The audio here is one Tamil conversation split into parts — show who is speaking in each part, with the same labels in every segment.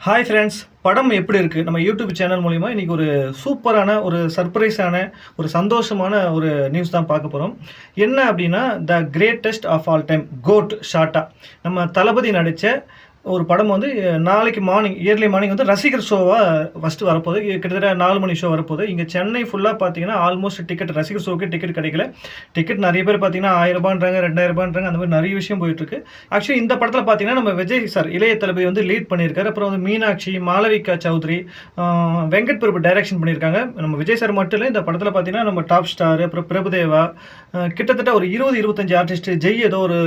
Speaker 1: ஹாய் ஃப்ரெண்ட்ஸ் படம் எப்படி இருக்குது நம்ம யூடியூப் சேனல் மூலிமா இன்றைக்கி ஒரு சூப்பரான ஒரு சர்ப்ரைஸான ஒரு சந்தோஷமான ஒரு நியூஸ் தான் பார்க்க போகிறோம் என்ன அப்படின்னா the greatest of all time GOAT ஷார்ட்டா நம்ம தளபதி நடித்த ஒரு படம் வந்து நாளைக்கு மார்னிங் இயர்லி மார்னிங் வந்து ரசிகர் ஷோவாக ஃபஸ்ட்டு வரப்போகுது. கிட்டத்தட்ட நாலு மணி ஷோ வரப்போகுது. இங்கே சென்னை ஃபுல்லாக பார்த்தீங்கன்னா ஆல்மோஸ்ட் டிக்கெட் ரசிகர் ஷோவுக்கு டிக்கெட் கிடைக்கல. டிக்கெட் நிறைய பேர் பார்த்தீங்கன்னா ஆயிரம் ரூபான்றாங்க ரெண்டாயிரம் ரூபான்றாங்க அந்த மாதிரி நிறைய விஷயம் போயிட்டுருக்கு ஆக்சுவலி இந்த படத்தில் பார்த்தீங்கன்னா நம்ம விஜய் சார் இளைய தளபதி வந்து லீட் பண்ணியிருக்காரு. அப்புறம் வந்து மீனாட்சி மாளவிகா சௌத்ரி வெங்கட் பிரபு டைரக்ஷன் பண்ணியிருக்காங்க. நம்ம விஜய் சார் மட்டும் இல்லை இந்த படத்தில் பார்த்தீங்கன்னா நம்ம டாப் ஸ்டார் அப்புறம் பிரபுதேவா கிட்டத்தட்ட ஒரு இருபது இருபத்தஞ்சு ஆர்டிஸ்ட் ஜெய் ஏதோ ஒரு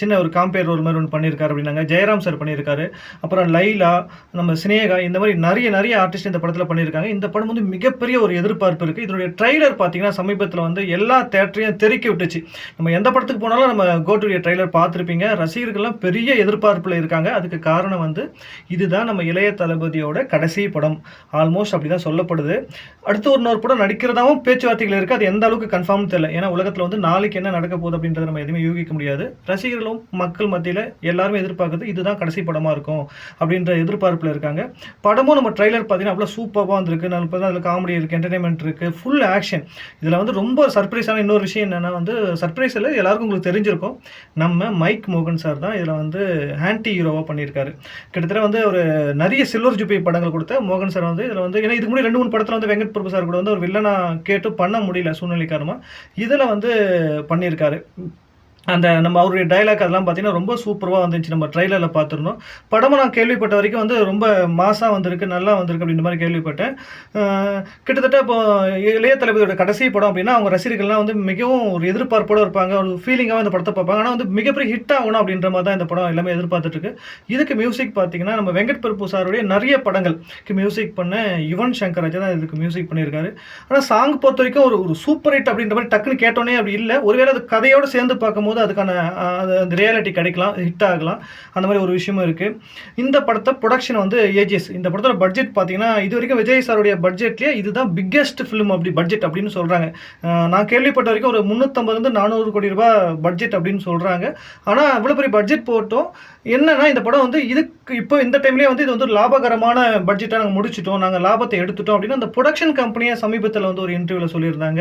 Speaker 1: சின்ன ஒரு காம்பேர் ஒரு மாதிரி ஒன்று பண்ணியிருக்காரு அப்படின்னாங்க. ஜெயராம் சார் பண்ணியிருக்காரு. அப்புறம் லைலா நம்ம சினேகா இந்த மாதிரி நிறைய நிறைய ஆர்டிஸ்ட் இந்த படத்தில் பண்ணியிருக்காங்க. இந்த படம் வந்து மிகப்பெரிய ஒரு எதிர்பார்ப்பு இருக்குது இதனுடைய ட்ரைலர் பார்த்தீங்கன்னா சமீபத்தில் வந்து எல்லா தேட்டரையும் தெறிக்க விட்டுச்சு. நம்ம எந்த படத்துக்கு போனாலும் நம்ம கோட்டுடைய ட்ரைலர் பார்த்துருப்பீங்க ரசிகர்கள்லாம் பெரிய எதிர்பார்ப்பில் இருக்காங்க. அதுக்கு காரணம் வந்து இதுதான் நம்ம இளைய தளபதியோட கடைசி படம். ஆல்மோஸ்ட் அப்படி தான் சொல்லப்படுது. அடுத்து ஒரு இன்னொரு படம் நடிக்கிறதாவும் பேச்சுவார்த்தைகள் இருக்குது அது எந்த அளவுக்கு கன்ஃபார்ம் தெரியல. ஏன்னா உலகத்தில் வந்து நாளைக்கு என்ன நடக்க போகுது அப்படின்றத நம்ம எதுவுமே யூகிக்க முடியாது. ரசிகர்களும் மக்கள் மத்தியில் எல்லாருமே எதிர்பார்க்குறது இதுதான் கடைசி படம். படமாக இருக்கும் அப்படின்ற எதிர்பார்ப்பில் இருக்காங்க. படமும் நம்ம ட்ரைலர் பார்த்தீங்கன்னா அவ்வளோ சூப்பராக வந்திருக்கு. நான் இப்போ அதில் காமெடி இருக்குது என்டர்டைன்மெண்ட் இருக்குது ஃபுல் ஆக்ஷன் இதில் வந்து ரொம்ப சர்ப்ரைஸான இன்னொரு விஷயம் என்னென்னா வந்து சர்ப்ரைஸ் இல்லை எல்லாருக்கும் உங்களுக்கு தெரிஞ்சிருக்கும். நம்ம மைக் மோகன் சார் தான் இதில் வந்து ஆன்டி ஹீரோவாக பண்ணியிருக்காரு. கிட்டத்தட்ட வந்து ஒரு நிறைய சில்வர் ஜூபி படங்கள் கொடுத்த மோகன் சார் வந்து இதில் வந்து ஏன்னா இதுக்கு முன்னாடி ரெண்டு மூணு படத்தில் வந்து வெங்கட் பிரபு சார் கூட வந்து ஒரு வில்லனா கேட்டு பண்ண முடியல சூழ்நிலை காரணமாக இதில் வந்து பண்ணியிருக்காரு. அந்த நம்ம அவருடைய டைலாக் அதெல்லாம் பார்த்தீங்கன்னா ரொம்ப சூப்பராக வந்துச்சு. நம்ம ட்ரைலரில் பார்த்துருந்தோம். படமும் நான் கேள்விப்பட்ட வரைக்கும் வந்து ரொம்ப மாசாக வந்திருக்கு நல்லா வந்திருக்கு அப்படின்ற மாதிரி கேள்விப்பட்டேன். கிட்டத்தட்ட இப்போ இளைய தளபதியோட கடைசி படம் அப்படின்னா அவங்க ரசிகர்கள்லாம் வந்து மிகவும் ஒரு எதிர்பார்ப்போடு இருப்பாங்க. ஒரு ஃபீலிங்காக இந்த படத்தை பார்ப்பாங்க. ஆனால் வந்து மிகப்பெரிய ஹிட் ஆகணும் அப்படின்ற மாதிரி தான் இந்த படம் எல்லாமே எதிர்பார்த்துட்ருக்கு இதுக்கு மியூசிக் பார்த்தீங்கன்னா நம்ம வெங்கட் பிரபு சாருடைய நிறைய படங்களுக்கு மியூசிக் பண்ண யுவன் சங்கர் ராஜா தான் இதுக்கு மியூசிக் பண்ணியிருக்காரு. ஆனால் சாங் பொறுத்த வரைக்கும் ஒரு ஒரு சூப்பர் ஹிட் அப்படின்ற மாதிரி டக்குன்னு கேட்டோன்னே அப்படி இல்லை. ஒருவேளை அது கதையோடு சேர்ந்து பார்க்கும்போது அதுக்கான அது அந்த ரியாலிட்டி கிடைக்கலாம் ஹிட் ஆகலாம். அந்த மாதிரி ஒரு விஷயமும் இருக்குது இந்த படத்தை ப்ரொடக்ஷன் வந்து ஏஜிஎஸ் இந்த படத்தோட பட்ஜெட் பார்த்தீங்கன்னா இது வரைக்கும் விஜய் சாருடைய பட்ஜெட்லேயே இதுதான் பிக்கெஸ்ட் ஃபிலிம் அப்படி பட்ஜெட் அப்படின்னு சொல்கிறாங்க நான் கேள்விப்பட்ட வரைக்கும் ஒரு முந்நூற்றம்பதுலேருந்து நானூறு கோடி ரூபாய் பட்ஜெட் அப்படின்னு சொல்கிறாங்க ஆனால் அவ்வளோ பெரிய பட்ஜெட் போட்டோம். என்னன்னா இந்த படம் வந்து இதுக்கு இப்போ இந்த டைம்லேயே வந்து இது வந்து லாபகரமான பட்ஜெட்டாக நாங்கள் முடிச்சிட்டோம். நாங்கள் லாபத்தை எடுத்துட்டோம் அப்படின்னு அந்த ப்ரொடக்ஷன் கம்பெனியை சமீபத்தில் வந்து ஒரு இன்டர்வியூவில் சொல்லியிருந்தாங்க.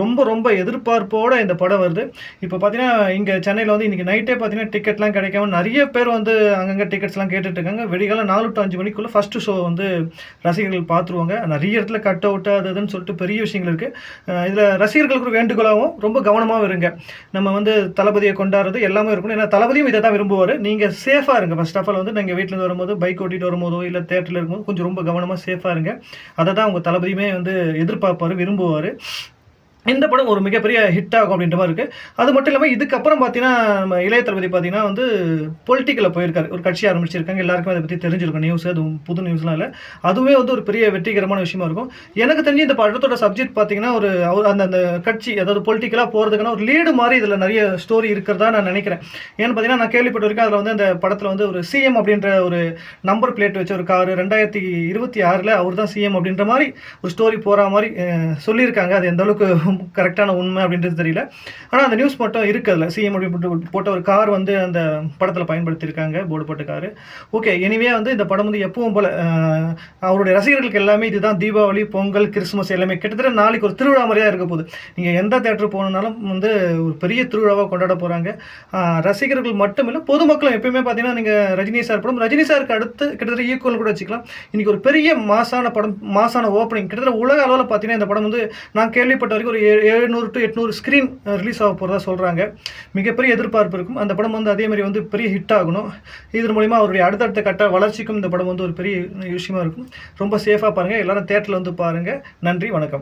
Speaker 1: ரொம்ப ரொம்ப எதிர்பார்ப்போடு இந்த படம் வருது. இப்போ பார்த்தீங்கன்னா இங்கே சென்னையில் வந்து இன்றைக்கி நைட்டே பார்த்தீங்கன்னா டிக்கெட்லாம் கிடைக்காம நிறைய பேர் வந்து அங்கங்கே டிக்கெட்ஸ்லாம் கேட்டுட்டு இருக்காங்க. வெடிகாலம் நாலு டு அஞ்சு மணிக்குள்ளே ஃபஸ்ட்டு ஷோ வந்து ரசிகர்கள் பார்த்துருவாங்க நிறைய இடத்துல கட் அவுட் அது இதுன்னு சொல்லிட்டு பெரிய விஷயங்கள் இருக்குது இதில் ரசிகர்களுக்கு ஒரு வேண்டுகோளாகவும் ரொம்ப கவனமாக இருங்க. நம்ம வந்து தளபதியை கொண்டாடுறது எல்லாமே இருக்கணும். ஏன்னா தளபதியும் இதை தான் விரும்புவார் நீங்கள் சேஃபாக இருங்க. ஃபர்ஸ்ட் ஆஃப் ஆல் வந்து நீங்கள் வீட்டிலேருந்து வரும்போது பைக் ஓட்டிகிட்டு வரும்போதோ இல்லை தேட்டரில் இருக்கும்போது கொஞ்சம் ரொம்ப கவனமாக சேஃபாக இருங்க. அதை தான் உங்கள் தளபதியுமே வந்து எதிர்பார்ப்பார் விரும்புவார். இந்த படம் ஒரு மிகப்பெரிய ஹிட் ஆகும் அப்படின்ற மாதிரி இருக்குது அது மட்டும் இல்லாமல் இதுக்கப்புறம் பார்த்தீங்கன்னா நம்ம இளைய தளபதி பார்த்தீங்கன்னா வந்து பொலிட்டிக்கலில் போயிருக்காரு. ஒரு கட்சி ஆரம்பிச்சிருக்காங்க. எல்லாருக்குமே அதை பற்றி தெரிஞ்சிருக்கும். நியூஸ் அது புது நியூஸ்லாம் இல்லை. அதுவே வந்து ஒரு பெரிய வெற்றிகரமான விஷயமா இருக்கும். எனக்கு தெரிஞ்சு இந்த படத்தோட சப்ஜெக்ட் பார்த்தீங்கன்னா ஒரு அவர் அந்த அந்த கட்சி அதாவது பொலிட்டிக்கலாக போகிறதுக்கான ஒரு லீடு மாதிரி இதில் நிறைய ஸ்டோரி இருக்கிறதா நான் நினைக்கிறேன். ஏன்னு பார்த்தீங்கன்னா நான் கேள்விப்பட்ட வரைக்கும் அதில் வந்து அந்த படத்தில் வந்து ஒரு சிஎம் அப்படின்ற ஒரு நம்பர் பிளேட் வச்ச ஒரு கார் ரெண்டாயிரத்தி இருபத்தி ஆறில் அவர் தான் சிஎம் அப்படின்ற மாதிரி ஒரு ஸ்டோரி போகிற மாதிரி சொல்லியிருக்காங்க. அது எந்த அளவுக்கு கரெக்டான உண்மை அப்படின்றது தெரியல. ஆனால் அந்த நியூஸ் மட்டும் இருக்குது அதில். சிஎம் அப்படின்னு போட்ட ஒரு கார் வந்து அந்த படத்தில் பயன்படுத்தியிருக்காங்க போர்டு போட்ட கார் ஓகே எனிவே வந்து இந்த படம் வந்து எப்பவும் போல் அவருடைய ரசிகர்களுக்கு எல்லாமே இதுதான். தீபாவளி பொங்கல் கிறிஸ்மஸ் எல்லாமே கிட்டத்தட்ட நாளைக்கு ஒரு திருவிழா மாதிரியாக இருக்க போகுது. நீங்கள் எந்த தேட்டர் போனாலும் வந்து ஒரு பெரிய திருவிழாவாக கொண்டாட போகிறாங்க ரசிகர்கள் மட்டும் இல்லை பொதுமக்களும் எப்பயுமே பார்த்தீங்கன்னா நீங்கள் ரஜினி சார் படம் ரஜினி சாருக்கு அடுத்து கிட்டத்தட்ட ஈக்குவல் கூட வச்சுக்கலாம். இன்னைக்கு ஒரு பெரிய மாசான படம் மாசான ஓப்பனிங் கிட்டத்தட்ட உலக அளவில் பார்த்தீங்கன்னா இந்த படம் வந்து நான் கேள்விப்பட்ட வரைக்கும் ஒரு எழுநூறு டு எட்நூறு ஸ்க்ரீன் ரிலீஸ் ஆக போகிறதா சொல்கிறாங்க மிகப்பெரிய எதிர்பார்ப்பு இருக்கும். அந்த படம் வந்து அதே மாதிரி வந்து பெரிய ஹிட் ஆகணும். இதன் மூலிமா அவருடைய அடுத்தடுத்த கட்ட வளர்ச்சிக்கும் இந்த படம் வந்து ஒரு பெரிய விஷயமா இருக்கும். ரொம்ப சேஃபாக பாருங்கள் எல்லாரும் தேட்டரில் வந்து பாருங்கள் நன்றி வணக்கம்.